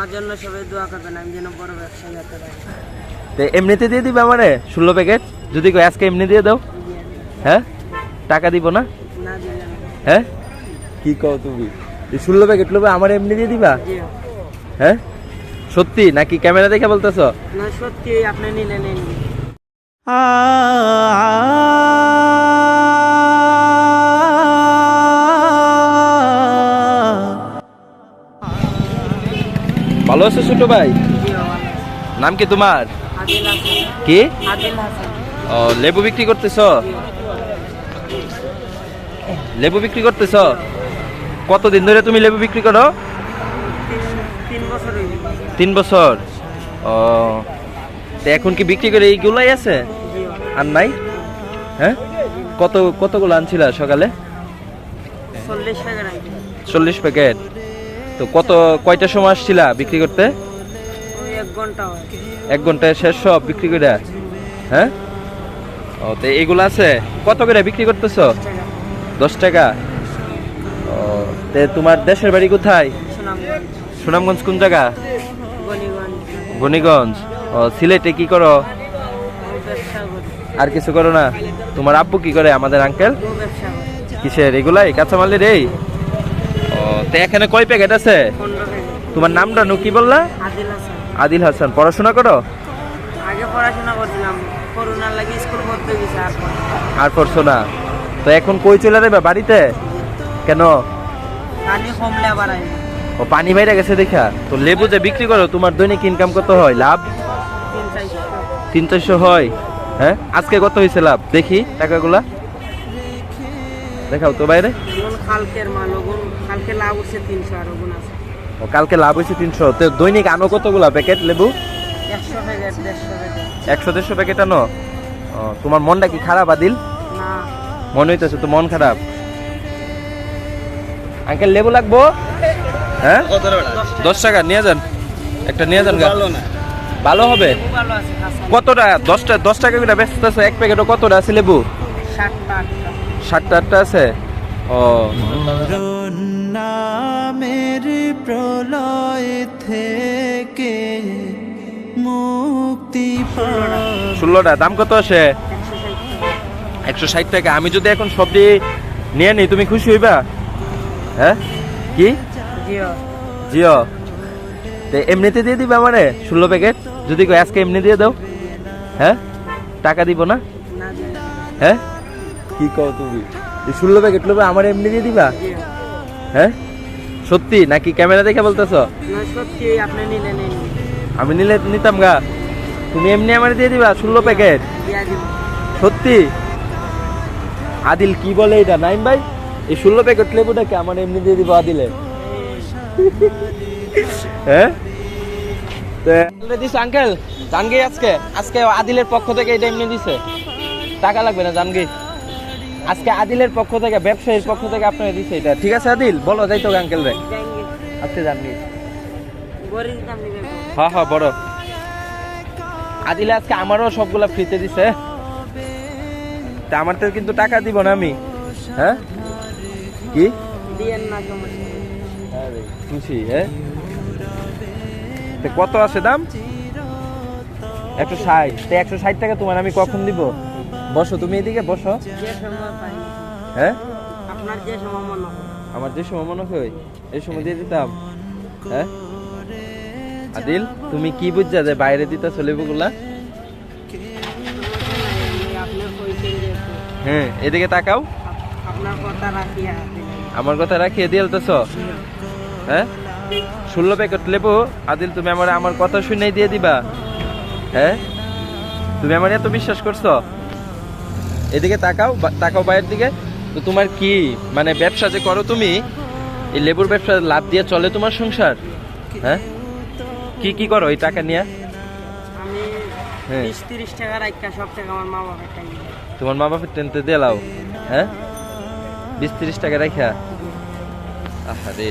আমার জন্য সবাই দোয়া করবেন আমি যেন বড় ব্যবসায়ী হতে পারি। তো এমনিতে দিয়ে দিবে আমারে? ষোলো প্যাকেট যদি কই আজকে এমনি দিয়ে দাও। হ্যাঁ? টাকা দিব না? হ্যাঁ? কি কও তুমি? এই ষোলো প্যাকেট লোবে আমার এমনি দিয়ে দিবা? হ্যাঁ? সত্যি? নাকি ক্যামেরা দেখে বলতেছো? না সত্যি আপনি নিলে নিন ভালো আছো ছোট ভাই? নাম কি তোমার? কি? ও লেবু বিক্রি করতেছ? লেবু বিক্রি করতেছ? কতদিন ধরে তুমি লেবু বিক্রি করো? তিন বছর। তিন বছর ও তো এখন কি বিক্রি করে এইগুলাই আছে? আর নাই? হ্যাঁ? কত কতগুলো আনছিলা সকালে? চল্লিশ প্যাকেট। তো কত কয়টার সময় আসছিলা বিক্রি করতে? এক ঘণ্টা এক ঘন্টায় শেষ সব বিক্রি করে? হ্যাঁ? ও তো এগুলো আছে? কত করে বিক্রি করতেছো? দশ টাকা। ও তে তোমার দেশের বাড়ি কোথায়? সুনামগঞ্জ। কোন জায়গা? বনিগঞ্জ ও সিলেটে কি করো? আর কিছু করো না? তোমার আব্বু কি করে? আমাদের আঙ্কেল? কিসের? এগুলাই? কাঁচামালের এই? তো এখানে কয় প্যাকেট আছে? তোমার নামটা নু কি বললা? আদিল হাসান। পড়াশোনা করো? আগে পড়াশোনা করছিলাম। করোনার লাগে স্কুল পড়তে গেছে আর পড়ছো না? তো এখন কই চলে যাবে বাড়িতে? কেন? পানি কমলে আবার ও পানি বাইরে গেছে দেখা। তো লেবু যে বিক্রি করো তোমার দৈনিক ইনকাম কত হয়? লাভ? তিন চারশো। তিন চারশো হয়। হ্যাঁ? আজকে কত হয়েছে লাভ? দেখি টাকাগুলা। দেখাও তো বাইরে। ওগুন মাল ওগুন খালকে লাভ তিনশো আর ওগুন আছে। ও কালকে লাভ হয়েছে তিনশো। তো দৈনিক আনো কতগুলা প্যাকেট লেবু? একশো প্যাকেট দেড়শো প্যাকেট। একশো দেড়শো প্যাকেট আনো? তোমার মনটা কি খারাপ আদিল? মনে হইতেছে তো মন খারাপ। আঙ্কেল লেবু লাগবো? হ্যাঁ? দশ টাকা নিয়ে যান। একটা নিয়ে যান ভালো হবে? কতটা? দশটা দশ টাকা করে ব্যস্ত আছে এক প্যাকেটও কতটা আছে লেবু? সাতটা আটটা আছে? ও। নামের প্রলয় থেকে মুক্তি ষোলোটা দাম কত আছে? একশো ষাট টাকা। আমি যদি এখন সবজি নিয়ে নিই তুমি খুশি হইবা? হ্যাঁ? কি? জিও। তো এমনিতে দিয়ে দিবে আমারে ষোলো প্যাকেট? যদি আজকে এমনি দিয়ে দাও। হ্যাঁ? টাকা দিব না। হ্যাঁ? কি কও তুমি? এই ষোলো প্যাকেট লোবে আমার এমনি দিয়ে দিবা? হ্যাঁ? সত্যি? নাকি ক্যামেরা দেখে বলতেছ? না সত্যি আপনি নিলে নিন আমি নিলে নিতাম গা। তুমি এমনি আমার দিয়ে দিবা ষোলো প্যাকেট সত্যি? আদিল কি বলে এটা? নাইম ভাই? এই ষোলো প্যাকেট লেবুটাকে আমার এমনি দিয়ে দিব আদিলে। হ্যাঁ? দিস আঙ্কেল জানগি আজকে? আজকে আদিলের পক্ষ থেকে এটা এমনি দিছে। টাকা লাগবে না জানগি? আজকে আদিলের পক্ষ থেকে, ব্যবসায়ীর পক্ষ থেকে আপনাকে দিছে এটা। ঠিক আছে, আদিল? বলো, যাই তো আঙ্কেল রে। আজকে দাম হ্যাঁ হ্যাঁ বড় আদিলে আজকে আমারও সবগুলা ফ্রিতে দিছে। তা আমার তো কিন্তু টাকা দিব না আমি। হ্যাঁ? কি? খুশি হ্যাঁ? কত আছে দাম? একশো ষাট। একশো ষাট টাকা তোমার আমি কখন দিব? বসো তুমি এদিকে বসো। হ্যাঁ? আমার যে সময় মনে হয় এই সময় দিয়ে দিতাম। হ্যাঁ? আদিল তুমি কি বুঝছা যে বাইরে দিতে চলিবগুলা আপনার কইছেন যে হ্যাঁ এদিকে তাকাও। আপনার কথা রাখিয়া আমার কথা রাখিয়ে দিলতেছ হ্যাঁ? ষোলো প্যাকেট লেবু। আদিল তুমি আমার আমার কথা শুনেই দিয়ে দিবা। হ্যাঁ? তুমি আমার এত বিশ্বাস করছ? এদিকে তাকাও তাকাও বাইরের দিকে। তো তোমার কি মানে ব্যবসা যে করো তুমি এই লেবুর ব্যবসা লাভ দিয়ে চলে তোমার সংসার? হ্যাঁ? কি কি করো এই টাকা নিয়ে? তোমার মা বাপের টেনতে দিলাও হ্যাঁ? বিশ তিরিশ টাকা রাখা আহারে।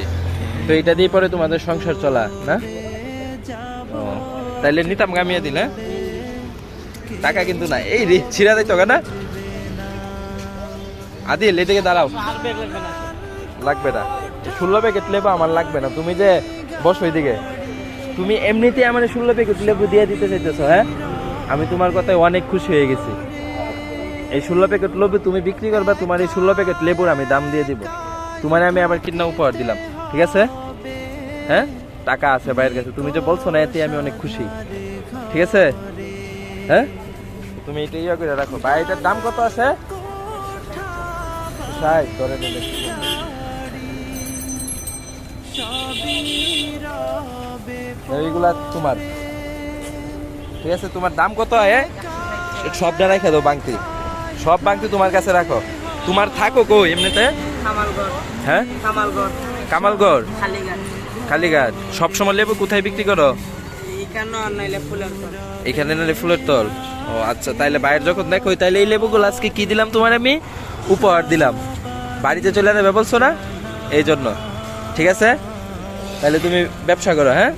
তো এটা দিয়ে পরে তোমাদের সংসার চলা না? তাইলে নিতাম গামিয়ে দিন হ্যাঁ? টাকা কিন্তু না এই রে ছিড়া দিত না? আদিল এদিকে দাঁড়াও। লাগবে না। ষোলো প্যাকেট লেবো আমার লাগবে না। তুমি যে বসো এদিকে। তুমি এমনিতেই আমার ষোলো প্যাকেট লেবু দিয়ে দিতে চাইতেছো হ্যাঁ? আমি তোমার কথায় অনেক খুশি হয়ে গেছি। এই ষোলো প্যাকেট লেবু তুমি বিক্রি করবা, তোমার এই ষোলো প্যাকেট লেবুর আমি দাম দিয়ে দিব। তোমার আমি আবার কিনা উপহার দিলাম, ঠিক আছে? হ্যাঁ? টাকা আছে বাইরের কাছে। তুমি যে বলছো না এতে আমি অনেক খুশি। ঠিক আছে? হ্যাঁ? তুমি এটা ইয়ে করে রাখো। বা এটার দাম কত আছে? ষাট ধরে নিলে এইগুলা তোমার। ঠিক আছে তোমার দাম কত হয় সবটা রেখে দাও বাংতি। সব বাংতি তোমার কাছে রাখো। তোমার থাকো কো এমনিতে? হ্যাঁ? কামালগড়? কালীঘাট সবসময় লেবু কোথায় বিক্রি করো? এখানে আর নাইলে ফুলের নালে ফুলের তল। ও আচ্ছা তাইলে বাইরে যখন দেখো তাইলে এই লেবুগুলো আজকে কি দিলাম তোমার আমি? উপহার দিলাম। বাড়িতে চলে যাবে বলছো না? এই জন্য ঠিক আছে? তাহলে তুমি ব্যবসা করো হ্যাঁ?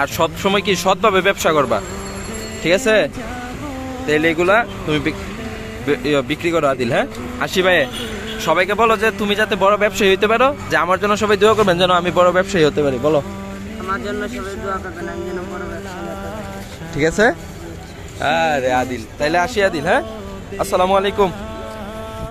আর সব সময় কি সৎভাবে ব্যবসা করবা? ঠিক আছে? তাহলে এগুলা তুমি ইয়ে, বিক্রি করো আদিল হ্যাঁ? আসি ভাই সবাইকে বলো যে তুমি যাতে বড় ব্যবসায়ী হইতে পারো যে আমার জন্য সবাই দোয়া করবেন যেন আমি বড় ব্যবসায়ী হতে পারি বলো। আমার জন্য সবাই দোয়া করবেন আমি যেন বড় ব্যবসা করতে পারি। ঠিক আছে? আরে আদিল তাইলে আসি আদিল হ্যাঁ? আসসালামু আলাইকুম।